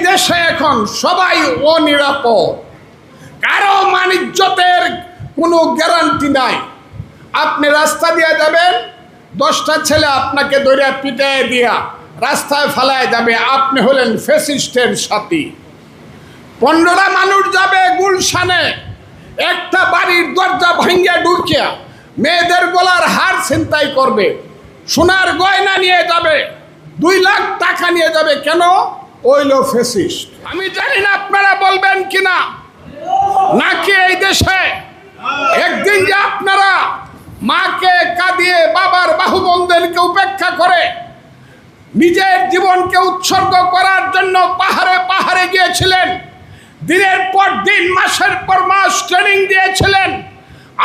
দেশে এখন সবাই অনিরাপদ। কারও মানিজ্যতের কোনো গ্যারান্টি নাই। আপনি রাস্তা দিয়ে যাবেন, দশটা ছেলে আপনাকে দরিয়া পিটায় দিয়া রাস্তায় ফেলায় যাবে। আপনি হলেন ফেসিস্টের সাথী। পনেরোটা মানুষ যাবে গুলশানে। একটা বাড়ির দরজা ভাঙ্গিয়া ঢুকিয়া মেয়েদের গলার হার ছিনতাই করবে। সোনার গয়না নিয়ে যাবে। দুই লাখ টাকা নিয়ে যাবে। কেন? ওইল ফেসিস্ট। আমি জানি না আপনারা বলবেন কিনা। নাকি এই দেশে একদিন যে আপনারা মাকে কাঁদিয়ে বাবার বাহুবন্ধনকে উপেক্ষা করে নিজের জীবনকে উৎসর্গ করার জন্য পাহাড়ে পাহাড়ে গিয়েছিলেন, দিনের পর দিন, মাসের পর মাস ট্রেনিং দিয়েছিলেন,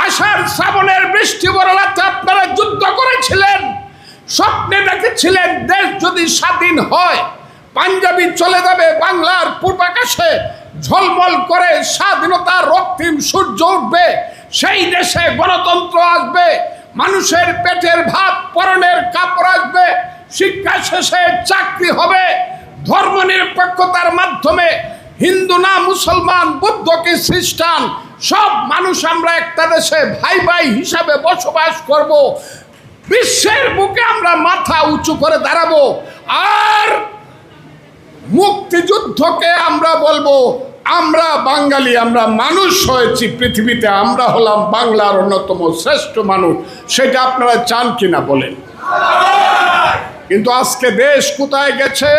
আষাঢ় শ্রাবণের বৃষ্টি বরলাতে আপনারা যুদ্ধ করেছিলেন, স্বপ্নে দেখেছিলেন, দেশ যদি স্বাধীন হয় পাঞ্জাবি চলে যাবে বাংলার পূর্বাকাশে। ঝলমল করে স্বাধীনতার রক্তিম সূর্য উঠবে। সেই দেশে গণতন্ত্র আসবে। মানুষের পেটের ভাত পরনের কাপড় আসবে। শিক্ষা শেষে চাকরি হবে। ধর্ম নিরপেক্ষতার মাধ্যমে হিন্দু না মুসলমান, বৌদ্ধ কি খ্রিস্টান, সব মানুষ আমরা একটা দেশে ভাই ভাই হিসাবে বসবাস করব। বিশ্বের বুকে আমরা মাথা উঁচু করে দাঁড়াবো। আর মুক্তিযুদ্ধকে আমরা বলব, আমরা বাঙালি, আমরা মানুষ হয়েছি পৃথিবীতে, আমরা হলাম বাংলার অন্যতম শ্রেষ্ঠ মানুষ। সেটা আপনারা চান কিনা বলেন। কিন্তু আজকে দেশ কোথায় গেছে?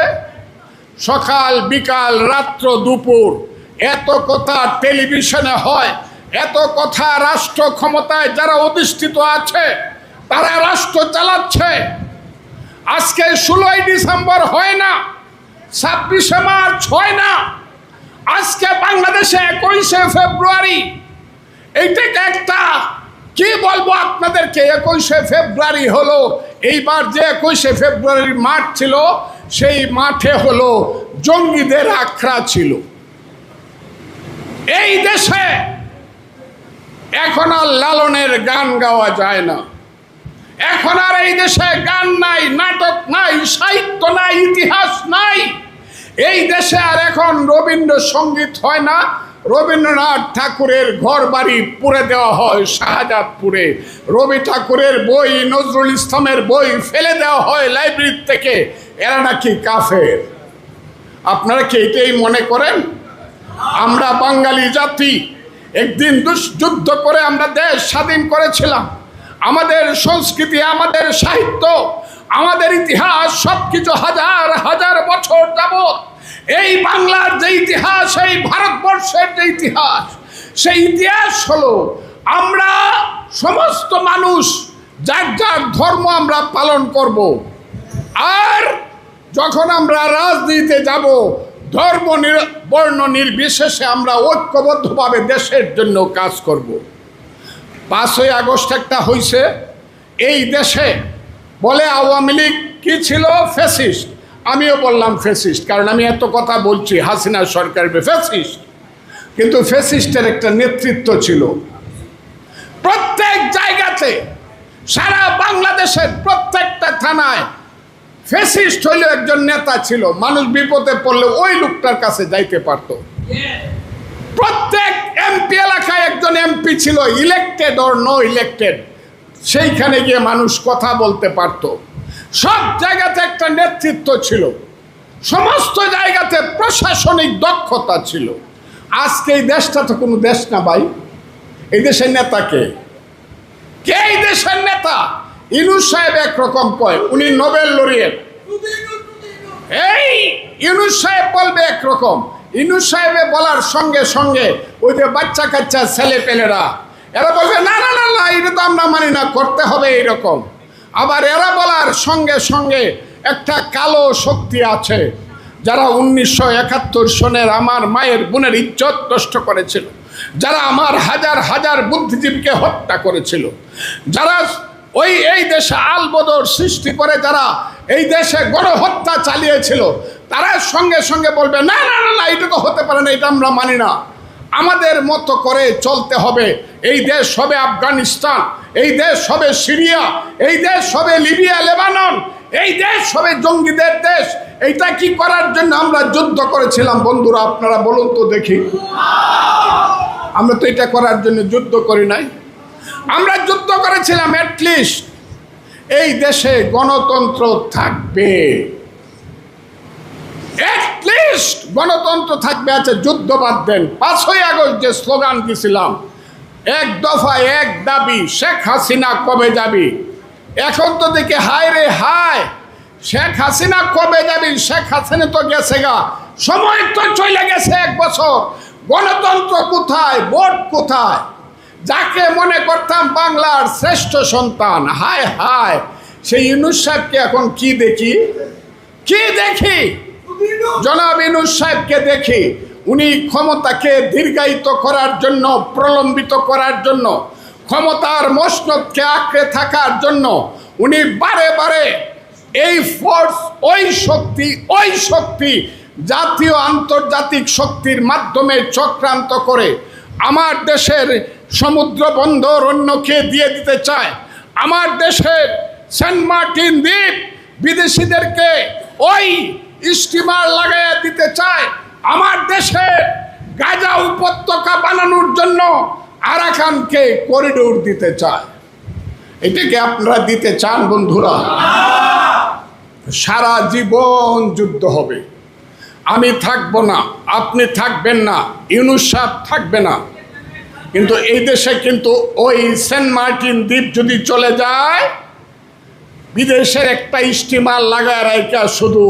সকাল, বিকাল, রাত্র, দুপুর। এত কথা টেলিভিশনে হয়, এত কথা রাষ্ট্র ক্ষমতায় যারা অধিষ্ঠিত আছে, তারা রাষ্ট্র চালাচ্ছে। আজকে ষোলোই ডিসেম্বর হয় না। ছাব্বিশে মার্চ হয় না। আজকে বাংলাদেশে একুশে ফেব্রুয়ারি। এইটাকে একটা, কি বলব আপনাদেরকে, একুশে ফেব্রুয়ারি হলো, এইবার যে একুশে ফেব্রুয়ারির মাঠ ছিল, সেই মাঠে হলো জঙ্গিদের আখড়া ছিল। এই দেশে এখন আর লালনের গান গাওয়া যায় না। এখন আর এই দেশে গান নাই, নাটক নাই, সাহিত্য নাই, ইতিহাস নাই। এই দেশে আর এখন রবীন্দ্রসঙ্গীত হয় না। রবীন্দ্রনাথ ঠাকুরের ঘর বাড়ি পুড়ে দেওয়া হয় শাহজাদপুরে। রবি ঠাকুরের বই, নজরুল ইসলামের বই ফেলে দেওয়া হয় লাইব্রেরি থেকে। এরা নাকি কাফের। আপনারা কি এটাই মনে করেন? আমরা বাঙালি জাতি, একদিন দুষ- যুদ্ধ করে আমরা দেশ স্বাধীন করেছিলাম। আমাদের সংস্কৃতি, আমাদের সাহিত্য, আমাদের ইতিহাস সব কিছু হাজার হাজার বছর এই বাংলার যে ইতিহাস, এই ভারতবর্ষের যে ইতিহাস, সেই ইতিহাস হলো আমরা সমস্ত মানুষ, যার যার ধর্ম আমরা পালন করব। আর যখন আমরা রাজনীতিতে যাব, ধর্ম নির- বর্ণ নির্বিশেষে আমরা ঐক্যবদ্ধভাবে দেশের জন্য কাজ করব। পাঁচই আগস্ট একটা হয়েছে এই দেশে বলে আওয়ামী লীগ কী ছিল? ফেসিস্ট আমিও বললাম ফেসিস্ট কারণ আমি এত কথা বলছি, হাসিনা সরকার ফেসিস্ট কিন্তু ফেসিস্টের একটা নেতৃত্ব ছিল। প্রত্যেক জায়গাতে, সারা বাংলাদেশের প্রত্যেকটা থানায় ফেসিস্ট হইলেও একজন নেতা ছিল। মানুষ বিপদে পড়লে ওই লোকটার কাছে যাইতে পারতো। প্রত্যেক এমপি এলাকায় একজন এমপি ছিল ইলেক্টেড অর নো ইলেক্টেড সেইখানে গিয়ে মানুষ কথা বলতে পারত। সব জায়গাতে একটা নেতৃত্ব ছিল। সমস্ত জায়গাতে প্রশাসনিক দক্ষতা ছিল। আজকে এই দেশটা তো কোনো দেশ না ভাই। এই দেশের নেতাকে কে? কে এই দেশের নেতা? ইনুস সাহেব একরকম কয়, উনি নোবেল লরিয়েট। এই ইউনুস সাহেব বলবে একরকম। ইউনুস সাহেবে বলার সঙ্গে সঙ্গে ওই যে বাচ্চা কাচ্চা ছেলে পেলেরা, এরা বলবে, না না না না, এটা তো আমরা মানি না, করতে হবে এইরকম। আবার এরা বলার সঙ্গে সঙ্গে একটা কালো শক্তি আছে, যারা উনিশশো একাত্তর সনের আমার মায়ের বোনের ইজ্জত নষ্ট করেছিল, যারা আমার হাজার হাজার বুদ্ধিজীবীকে হত্যা করেছিল, যারা ওই, এই দেশে আলবদর সৃষ্টি করে যারা এই দেশে গণহত্যা চালিয়েছিল, তারা সঙ্গে সঙ্গে বলবে, না না না না এটা তো হতে পারে না, এটা আমরা মানি না। আমাদের মতো করে চলতে হবে। এই দেশ হবে আফগানিস্তান, এই দেশ হবে সিরিয়া, এই দেশ হবে লিবিয়া, লেবানন, এই দেশ হবে জঙ্গিদের দেশ। এইটা কি করার জন্য আমরা যুদ্ধ করেছিলাম? বন্ধুরা, আপনারা বলুন তো দেখি। আমরা তো এটা করার জন্য যুদ্ধ করি নাই। আমরা যুদ্ধ করেছিলাম অ্যাটলিস্ট এই দেশে গণতন্ত্র থাকবে অ্যাটলিস্ট গণতন্ত্র থাকবে আছে যুদ্ধ বাঁধবেন পাঁচই আগস্ট যে স্লোগান দিছিলাম, এক দফা এক দাবি, শেখ হাসিনা কবে যাবি? এখন তো দেখি, হায় রে হায়, শেখ হাসিনা কবে যাবি? শেখ হাসিনা তো গেছে গা। সময় তো চলে গেছে এক বছর। গণতন্ত্র কোথায়? ভোট কোথায়? যাকে মনে করতাম বাংলার শ্রেষ্ঠ সন্তান, হায় হায়, সেই ইউনুস সাহেবকে এখন কি দেখি? কি দেখি? জনাব ইনুস সাহেবকে দেখি। উনি ক্ষমতাকে দীর্ঘায়িত করার জন্য, প্রলম্বিত করার জন্য, ক্ষমতার মসনদকে আঁকড়ে থাকার জন্য উনি বারে বারে এই ফোর্স ওই শক্তি ওই শক্তি, জাতীয় আন্তর্জাতিক শক্তির মাধ্যমে চক্রান্ত করে আমার দেশের সমুদ্র বন্দর অন্যকে দিয়ে দিতে চায়। আমার দেশের সেন্ট মার্টিন দ্বীপ বিদেশিদেরকে ওই স্টিমার লাগাইয়া দিতে চায়। আমার দেশে গাজা উপত্যকা বানানোর জন্য আরাকানকে করিডোর দিতে চায়। এটাকে আপনারা দিতে চান, বন্ধুরা? সারা জীবন যুদ্ধ হবে। আমি থাকব না, আপনি থাকবেন না, ইউনুস সাহেব থাকবে না। কিন্তু এই দেশে কিন্তু ওই সেন্ট মার্টিন দ্বীপ যদি চলে যায়, বিদেশের একটা স্টিমার লাগায় রাইকা শুধু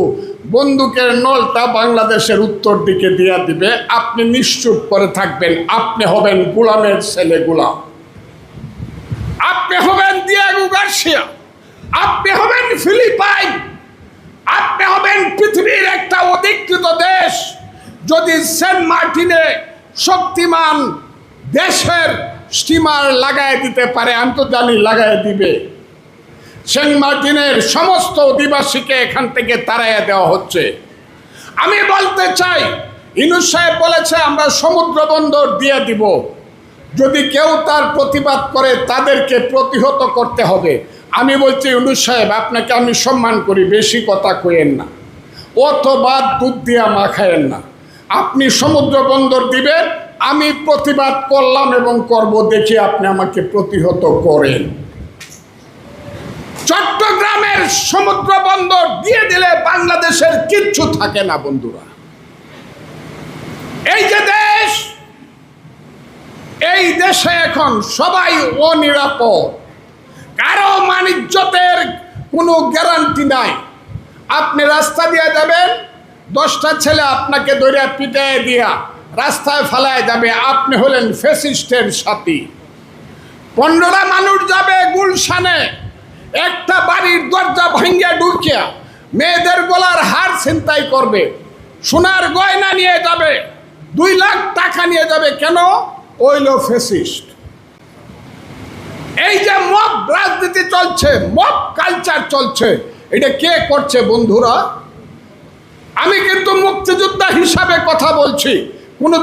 বন্দুকের নলটা বাংলাদেশের উত্তর দিকে দিয়া দিবে। আপনি নিশ্চুপ করে থাকবেন। আপনি হবেন গোলামের ছেলে গোলাম। আপনি হবেন দিয়াগু গার্সিয়া। আপনি হবেন ফিলিপাইন। আপনি হবেন পৃথিবীর একটা অধিকৃত দেশ। যদি সেন্ট মার্টিনে শক্তিমান দেশের স্টিমার লাগায় দিতে পারে, আমি তো জানি লাগায় দিবে। সেন্ট মার্টিনের সমস্ত অধিবাসীকে এখান থেকে তাড়াইয়া দেওয়া হচ্ছে। আমি বলতে চাই, ইনুস সাহেব বলেছে, আমরা সমুদ্র বন্দর দিয়ে দিব। যদি কেউ তার প্রতিবাদ করে, তাদেরকে প্রতিহত করতে হবে। আমি বলছি, ইনুস সাহেব, আপনাকে আমি সম্মান করি, বেশি কথা কইেন না। অথবা দুধ দিয়া মাখায়েন না। আপনি সমুদ্র বন্দর দিবেন, আমি প্রতিবাদ করলাম এবং করব দেখি আপনি আমাকে প্রতিহত করেন। চট্টগ্রামের সমুদ্র বন্দর দিয়ে দিলে বাংলাদেশের কিচ্ছু থাকে না, বন্ধুরা। এই যে দেশ, এই দেশে এখন সবাই অনিরাপদ। কারও মানিজ্যতের কোনো গ্যারান্টি নাই। আপনি রাস্তা দিয়ে যাবেন, দশটা ছেলে আপনাকে দরিয়া পিটায় দিয়া রাস্তায় ফেলায় যাবে। আপনি হলেন ফেসিস্টের সাথী। পনেরোটা মানুষ যাবে গুলশানে। একটা বাড়ির দরজা ভাঙ্গিয়া ঢুকিয়া মেয়েদের গলার হার ছিনতাই করবে, সোনার গয়না নিয়ে যাবে, দুই লাখ টাকা নিয়ে যাবে, কেন? ওইল ফেসিস্ট এই যে মব রাজনীতি চলছে, মব কালচার চলছে, এটা কে করছে বন্ধুরা? আমি কিন্তু মুক্তিযোদ্ধা হিসাবে কথা বলছি, কোনো